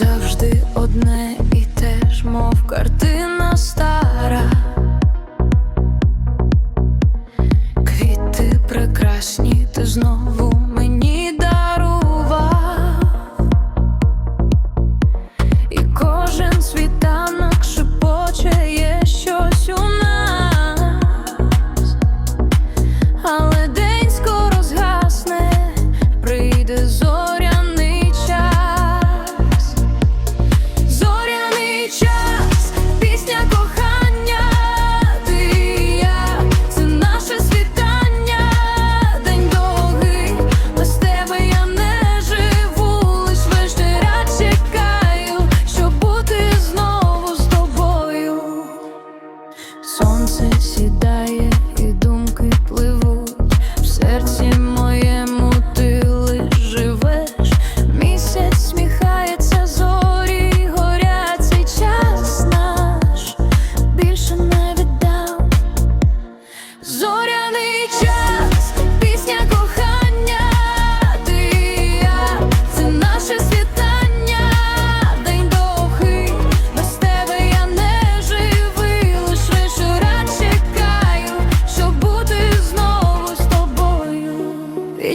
завжди одне і те ж, мов картина стара, квіти прекрасні, ти знову.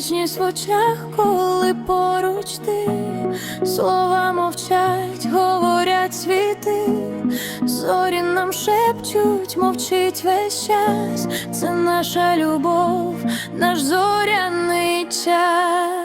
Вічність в очах, коли поруч ти слова мовчать, говорять світи, зорі нам шепчуть, мовчить весь час. Це наша любов, наш зоряний час.